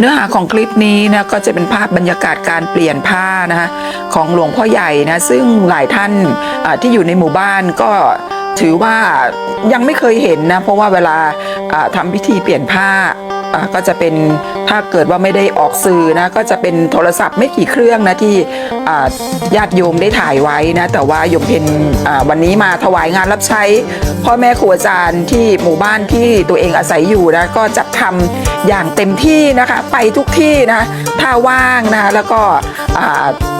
เนื้อหาของคลิปนี้นะก็จะเป็นภาพบรรยากาศการเปลี่ยนผ้านะคะของหลวงพ่อใหญ่นะซึ่งหลายท่านที่อยู่ในหมู่บ้านก็ถือว่ายังไม่เคยเห็นนะเพราะว่าเวลาทำพิธีเปลี่ยนผ้า ก็จะเป็นถ้าเกิดว่าไม่ได้ออกสื่อนะก็จะเป็นโทรศัพท์ไม่กี่เครื่องนะที่ญาติโยมได้ถ่ายไว้นะแต่ว่าโยมเพนวันนี้มาถวายงานรับใช้พ่อแม่ครูอาจารย์ที่หมู่บ้านที่ตัวเองอาศัยอยู่นะก็จะทำอย่างเต็มที่นะคะไปทุกที่นะถ้าว่างนะแล้วก็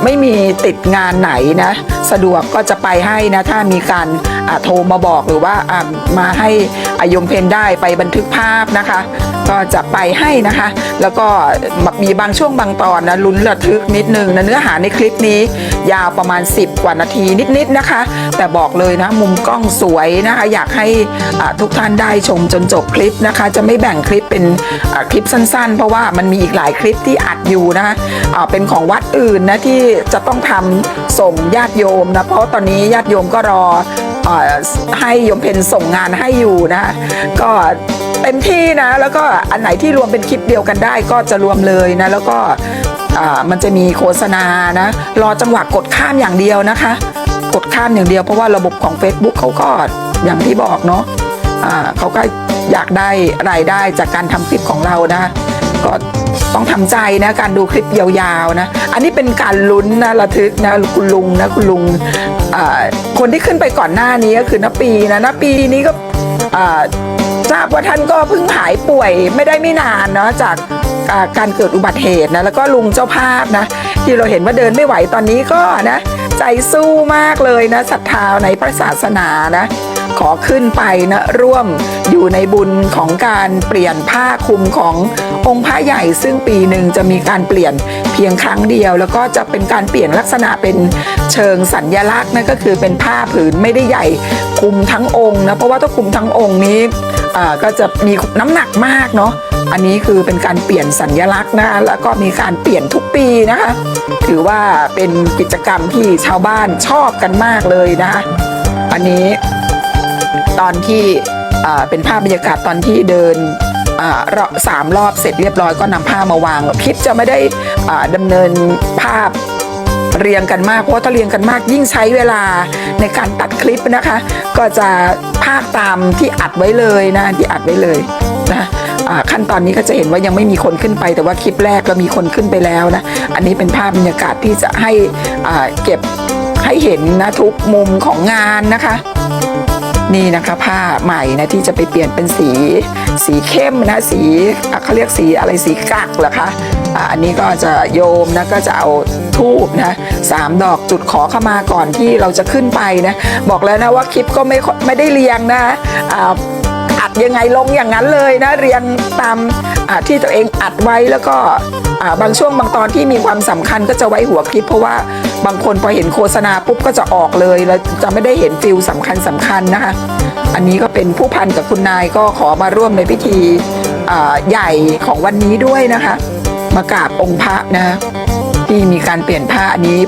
ไม่มีติดงานไหนนะสะดวกก็จะไปให้นะถ้ามีการโทรมาบอกหรือว่าอ่ามาให้อายมเพนได้ไปบันทึกภาพนะคะ ก็จะไปให้นะคะ แล้วก็มีบางช่วงบางตอนนะลุ้นระทึกนิดนึงนะเนื้อหาในคลิปนี้ยาวประมาณ 10 กว่านาทีนิดๆนะคะ แต่บอกเลยนะมุมกล้องสวยนะคะ อยากให้ทุกท่านได้ชมจนจบคลิปนะคะ จะไม่แบ่งคลิปเป็นคลิปสั้น ๆ เพราะว่ามันมีอีกหลายคลิปที่อัดอยู่นะคะอ่าเป็นของวัดอื่นนะที่จะต้องทำส่งญาติโยมนะเพราะตอนนี้ญาติโยมก็รอ ให้ยมเพนส่งงานให้อยู่นะคะก็เต็มที่นะ แล้วก็อันไหนที่รวมเป็นคลิปเดียวกันได้ก็จะรวมเลยนะ แล้วก็มันจะมีโฆษณานะ รอจังหวะกดข้ามอย่างเดียวนะคะ กดข้ามอย่างเดียวเพราะว่าระบบของ Facebook เขาก็อย่างที่บอกเนาะอ่าเขาก็อยากได้รายได้จากการทำคลิปของเรานะก็ ต้องทำใจนะการดูคลิปยาวๆนะ อันนี้เป็นการลุ้นนะระทึกนะคุณลุงนะคุณลุงคนที่ขึ้นไปก่อนหน้านี้ก็คือน้าปีนะน้าปีนี้ก็ทราบว่าท่านก็เพิ่งหายป่วยไม่ได้ไม่นานเนาะจากการเกิดอุบัติเหตุนะแล้วก็ลุงเจ้าภาพนะ ที่เราเห็นว่าเดินไม่ไหวตอนนี้ก็นะ ใจสู้มากเลยนะศรัทธาในพระศาสนานะ ขอขึ้นไปนะร่วมอยู่ในบุญของการเปลี่ยนผ้าคลุมขององค์พระใหญ่ซึ่งปีหนึ่งจะมีการเปลี่ยนเพียงครั้งเดียว แล้วก็จะเป็นการเปลี่ยนลักษณะเป็นเชิงสัญญลักษณ์นั่นก็คือเป็นผ้าผืนไม่ได้ใหญ่คลุมทั้งองค์นะเพราะว่าถ้าคลุมทั้งองค์นี้ก็จะมีน้ำหนักมากเนาะอันนี้คือเป็นการเปลี่ยนสัญญลักษณ์นะแล้วก็มีการเปลี่ยนทุกปีนะคะ ถือว่าเป็นกิจกรรมที่ชาวบ้านชอบกันมากเลยนะคะอันนี้ ตอนที่อ่าเป็นภาพบรรยากาศตอนที่เดินอ่ารอบสามรอบเสร็จเรียบร้อยก็นำผ้ามาวางคลิปจะไม่ได้อ่าดำเนินภาพเรียงกันมากเพราะถ้าเรียงกันมากยิ่งใช้เวลาในการตัดคลิปนะคะ ก็จะภาคตามที่อัดไว้เลยนะที่อัดไว้เลยนะอ่าขั้นตอนนี้ก็จะเห็นว่ายังไม่มีคนขึ้นไป แต่ว่าคลิปแรกเรามีคนขึ้นไปแล้วนะอันนี้เป็นภาพบรรยากาศที่จะให้อ่าเก็บให้เห็นนะทุกมุมของงานนะคะ นี่นะคะผ้าใหม่นะที่จะไปเปลี่ยนเป็นสี สีเข้มนะสีเขาเรียกสีอะไรสีกักเหรอคะอันนี้ก็จะโยมนะก็จะเอาทูบนะสามดอกจุดขอเข้ามาก่อนที่เราจะขึ้นไปนะบอกแล้วนะว่าคลิปก็ไม่ไม่ได้เรียงนะอ่า ดยังไงลงอย่างนั้นเลยนะเรียงตามที่ตัวเองอัดไว้แล้วก็บางช่วงบางตอนที่มีความสำคัญก็จะไว้หัวคลิป เพราะว่าบางคนพอเห็นโฆษณาปุ๊บก็จะออกเลยแล้วจะไม่ได้เห็นฟิลสำคัญสำคัญนะคะ อันนี้ก็เป็นผู้พันกับคุณนายก็ขอมาร่วมในพิธีใหญ่ของวันนี้ด้วยนะคะ มากราบองค์พระนะที่มีการเปลี่ยนผ้าอันนี้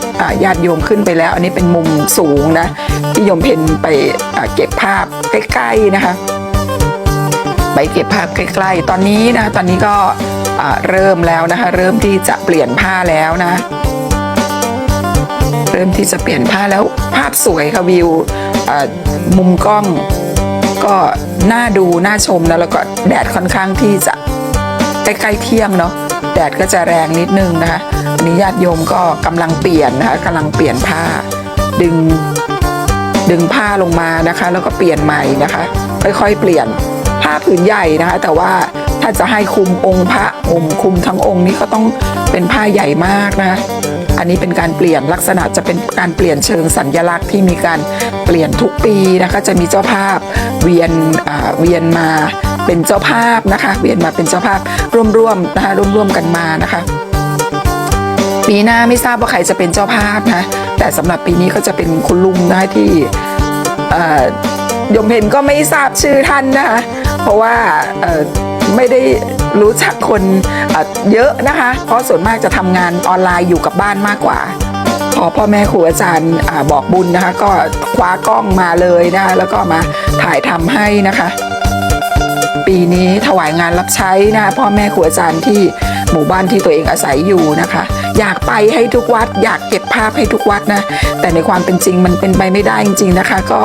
ญาติโยมขึ้นไปแล้ว อันนี้เป็นมุมสูงนะที่โยมเพนไปเก็บภาพใกล้ๆนะคะ ไปเก็บภาพใกล้ๆ ตอนนี้นะ ตอนนี้ก็เริ่มแล้วนะคะ เริ่มที่จะเปลี่ยนผ้าแล้วนะ เริ่มที่จะเปลี่ยนผ้าแล้วภาพสวยค่ะวิวมุมกล้องก็น่าดูน่าชมนะแล้วก็แดดค่อนข้างที่จะใกล้ๆเที่ยงเนาะแดดก็จะแรงนิดนึงนะคะอันนี้ญาติโยมก็กำลังเปลี่ยนนะคะกำลังเปลี่ยนผ้า ดึงดึงผ้าลงมานะคะ แล้วก็เปลี่ยนใหม่นะคะ ค่อยๆ เปลี่ยน ผ้าผืนใหญ่นะคะ แต่ว่าถ้าจะให้คุมองค์พระองค์คุมทั้งองค์นี้ก็ต้องเป็นผ้าใหญ่มากนะอันนี้เป็นการเปลี่ยนลักษณะจะเป็นการเปลี่ยนเชิงสัญญลักษณ์ที่มีการเปลี่ยนทุกปีนะคะ จะมีเจ้าภาพเวียนอ่าเวียนมาเป็นเจ้าภาพนะคะ เวียนมาเป็นเจ้าภาพร่วมๆนะคะร่วมๆกันมานะคะ ปีหน้าไม่ทราบว่าใครจะเป็นเจ้าภาพนะแต่สำหรับปีนี้ก็จะเป็นคุณลุงนะที่อ่อยมเพนก็ไม่ทราบชื่อท่านนะคะ เพราะว่าไม่ได้รู้จักคนเยอะนะคะ เพราะส่วนมากจะทำงานออนไลน์อยู่กับบ้านมากกว่า พอพ่อแม่ครูอาจารย์บอกบุญนะคะ ก็คว้ากล้องมาเลยนะคะแล้วก็มาถ่ายทำให้นะคะ ปีนี้ถวายงานรับใช้นะคะพ่อแม่ครูอาจารย์ที่หมู่บ้านที่ตัวเองอาศัยอยู่นะคะ อยากไปให้ทุกวัด อยากเก็บภาพให้ทุกวัดนะแต่ในความเป็นจริงมันเป็นไปไม่ได้จริงๆนะคะ ก็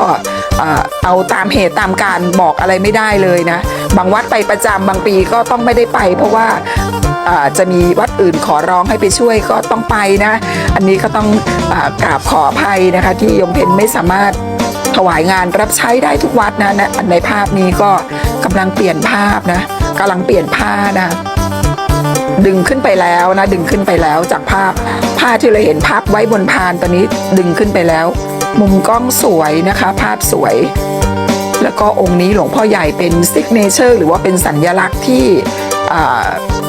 เอาตามเหตุตามการบอกอะไรไม่ได้เลยนะ บางวัดไปประจำบางปีก็ต้องไม่ได้ไป เพราะว่าจะมีวัดอื่นขอร้องให้ไปช่วยก็ต้องไปนะ อันนี้ก็ต้องอกราบขออภัยนะคะ ที่ยมเพนไม่สามารถถวายงานรับใช้ได้ทุกวัดนะนะในภาพนี้ก็กำลังเปลี่ยนภาพนะกำลังเปลี่ยนผ้านะดึงขึ้นไปแล้วนะ ดึงขึ้นไปแล้วจากภาพผ้าที่เราเห็นพับไว้บนพานตอนนี้ดึงขึ้นไปแล้ว มุมกล้องสวยนะคะ ภาพสวย แล้วก็องค์นี้หลวงพ่อใหญ่เป็นซิกเนเจอร์หรือว่าเป็นสัญลักษณ์ที่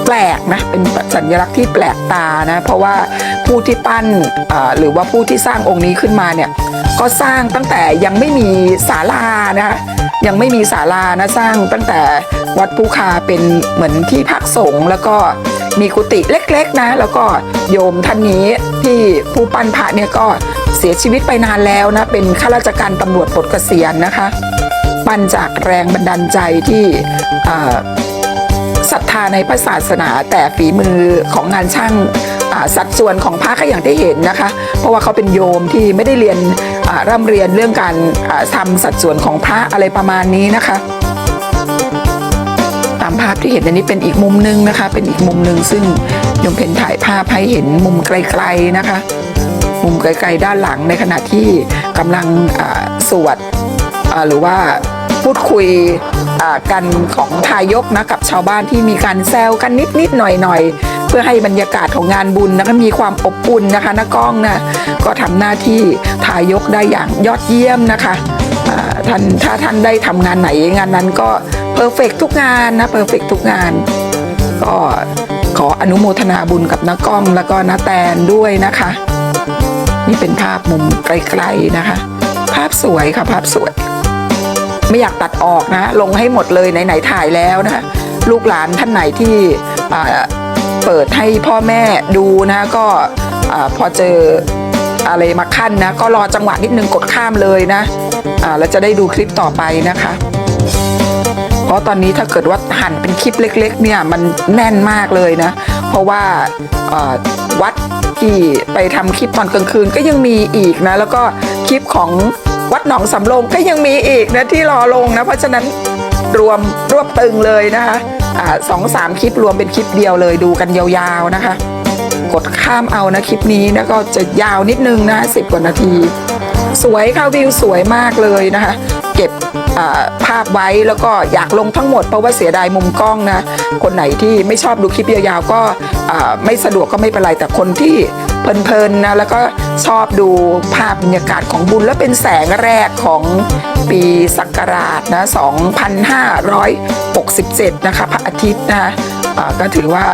แปลกนะ เป็นสัญลักษณ์ที่แปลกตานะ เพราะว่าผู้ที่ปั้นหรือว่าผู้ที่สร้างองค์นี้ขึ้นมาเนี่ยก็สร้างตั้งแต่ยังไม่มีศาลานะคะยังไม่มีศาลานะสร้างตั้งแต่วัดภูคาเป็นเหมือนที่พักสงฆ์แล้วก็มีกุฏิเล็กๆนะ แล้วก็โยมท่านนี้ที่ผู้ปั้นพระเนี่ยก็ เสียชีวิตไปนานแล้วนะ เป็นข้าราชการตำรวจปลดเกษียณนะคะ ปั้นจากแรงบันดาลใจที่ศรัทธาในพระศาสนาแต่ฝีมือของงานช่างสัดส่วนของพระก็อย่างที่เห็นนะคะ เพราะว่าเขาเป็นโยมที่ไม่ได้เรียนร่ำเรียนเรื่องการทำสัดส่วนของพระอะไรประมาณนี้นะคะ ตามภาพที่เห็นอันนี้เป็นอีกมุมหนึงนะคะ เป็นอีกมุมหนึ่งซึ่งยมเพนถ่ายภาพให้เห็นมุมไกลๆนะคะ มุมไกลๆด้านหลังในขณะที่กำลังสวดหรือว่าพูดคุยกันของทายกนะกับชาวบ้านที่มีการแซวกันนิดๆหน่อยๆ เพื่อให้บรรยากาศของงานบุญนะคะมีความอบอุ่นนะคะนักกล้องนะก็ทำหน้าที่ทายกได้อย่างยอดเยี่ยมนะคะท่านถ้าท่านได้ทำงานไหนงานนั้นก็เพอร์เฟกทุกงานนะเพอร์เฟกทุกงาน ก็ขออนุโมทนาบุญกับนักกล้องแล้วก็นาแตนด้วยนะคะ นี่เป็นภาพมุมไกลๆนะคะ ภาพสวยค่ะภาพสวย ไม่อยากตัดออกนะ ลงให้หมดเลยไหนๆถ่ายแล้วนะคะลูกหลานท่านไหนที่เปิดให้พ่อแม่ดูนะก็พอเจออะไรมาขั้นนะ ก็รอจังหวะนิดนึงกดข้ามเลยนะอ่าแล้วจะได้ดูคลิปต่อไปนะคะ เพราะตอนนี้ถ้าเกิดว่าหั่นเป็นคลิปเล็ก ๆ เนี่ยมันแน่นมากเลยนะ เพราะว่าวัดที่ไปทำคลิปตอนกลางคืนก็ยังมีอีกนะ แล้วก็คลิปของวัดหนองสำโรงก็ยังมีอีกนะที่รอลงนะ เพราะฉะนั้นรวมรวบตึงเลยนะคะสองสามคลิปรวมเป็นคลิปเดียวเลยดูกันยาวๆนะคะ กดข้ามเอานะคลิปนี้นะก็จะยาวนิดนึงนะสิบกว่านาที สวยค่ะวิวสวยมากเลยนะคะ เก็บ ภาพไว้แล้วก็อยากลงทั้งหมดเพราะว่าเสียดายมุมกล้องนะ คนไหนที่ไม่ชอบดูคลิปยาวๆก็ไม่สะดวกก็ไม่เป็นไรแต่คนที่เพลินๆนะแล้วก็ชอบดูภาพบรรยากาศของบุญและเป็นแสงแรกของปีศักราชนะ2567 นะคะพระอาทิตย์นะคะก็ถือว่า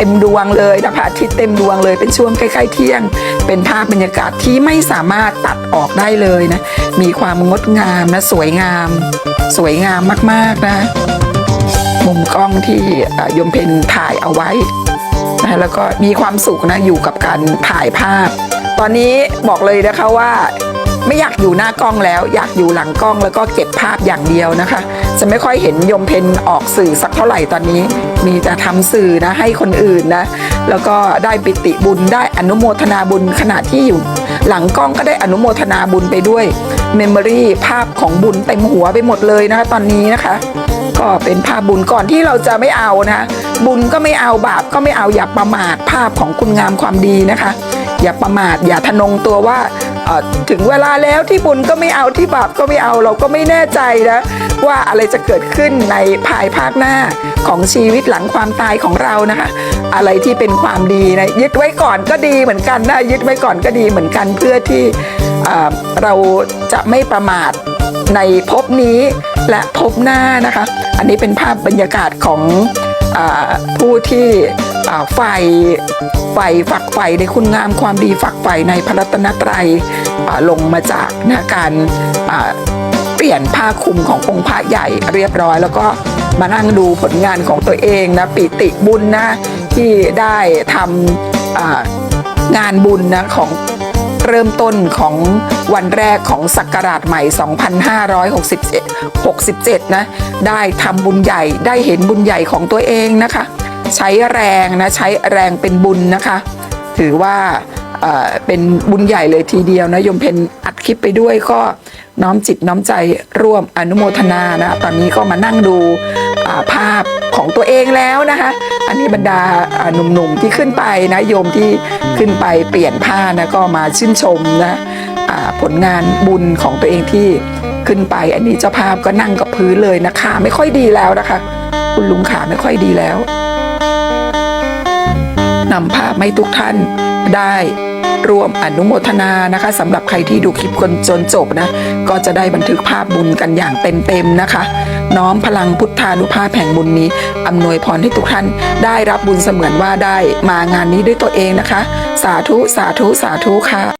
ต็มดวงเลยนะพระอาทิตย์เต็มดวงเลยเป็นช่วงใกล้ๆเที่ยง เป็นภาพบรรยากาศที่ไม่สามารถตัดออกได้เลยนะ มีความงดงามนะสวยงาม สวยงามมากๆนะ มุมกล้องที่ยมเพนถ่ายเอาไว้นะแล้วก็มีความสุขนะอยู่กับการถ่ายภาพ ตอนนี้บอกเลยนะคะว่า ไม่อยากอยู่หน้ากล้องแล้ว อยากอยู่หลังกล้องแล้วก็เก็บภาพอย่างเดียวนะคะ จะไม่ค่อยเห็นยมเพนออกสื่อสักเท่าไหร่ตอนนี้ มีแต่ทำสื่อนะให้คนอื่นนะ แล้วก็ได้ปิติบุญได้อนุโมทนาบุญขณะที่อยู่ หลังกล้องก็ได้อนุโมทนาบุญไปด้วยเมมโมรี่ภาพของบุญเต็มหัวไปหมดเลยนะคะตอนนี้นะคะ ก็เป็นภาพบุญก่อนที่เราจะไม่เอานะบุญก็ไม่เอาบาปก็ไม่เอาอย่าประมาทภาพของคุณงามความดีนะคะ อย่าประมาทอย่าทะนงตัวว่า ถึงเวลาแล้วที่บุญก็ไม่เอาที่บาปก็ไม่เอาเราก็ไม่แน่ใจนะว่าอะไรจะเกิดขึ้นในภายภาคหน้าของชีวิตหลังความตายของเรานะคะ อะไรที่เป็นความดีนะยึดไว้ก่อนก็ดีเหมือนกันนะยึดไว้ก่อนก็ดีเหมือนกันเพื่อที่เราจะไม่ประมาทในภพนี้และภพหน้านะคะ อันนี้เป็นภาพบรรยากาศของอผู้ที่ อ่าใฝ่ใฝ่ฝักใฝ่ในคุณงามความดีฝักใฝ่ในพระรัตนตรัยลงมาจากนะการเปลี่ยนผ้าคลุมขององค์พระใหญ่เรียบร้อย แล้วก็มานั่งดูผลงานของตัวเองนะปิติบุญนะที่ได้ทำงานบุญนะของเริ่มต้นของวันแรกของศักราชใหม่ 2567 67 นะ ได้ทำบุญใหญ่ ได้เห็นบุญใหญ่ของตัวเองนะคะ ใช้แรงนะใช้แรงเป็นบุญนะคะ ถือว่าเป็นบุญใหญ่เลยทีเดียวนะโยมเพนอัดคลิปไปด้วยก็น้อมจิตน้อมใจร่วมอนุโมทนานะตอนนี้ก็มานั่งดูภาพของตัวเองแล้วนะคะ อันนี้บรรดาหนุ่มๆที่ขึ้นไปนะโยมที่ขึ้นไปเปลี่ยนผ้านะก็มาชื่นชมนะผลงานบุญของตัวเองที่ขึ้นไป อันนี้เจ้าภาพก็นั่งกับพื้นเลยนะคะ ไม่ค่อยดีแล้วนะคะ คุณลุงขาไม่ค่อยดีแล้ว นำภาพให้ทุกท่านได้ร่วมอนุโมทนานะคะสำหรับใครที่ดูคลิปคนจนจบนะ ก็จะได้บันทึกภาพบุญกันอย่างเต็มๆนะคะ น้อมพลังพุทธานุภาพแห่งบุญนี้อำนวยพรให้ทุกท่าน ได้รับบุญเสมือนว่าได้มางานนี้ด้วยตัวเองนะคะ สาธุสาธุสาธุค่ะ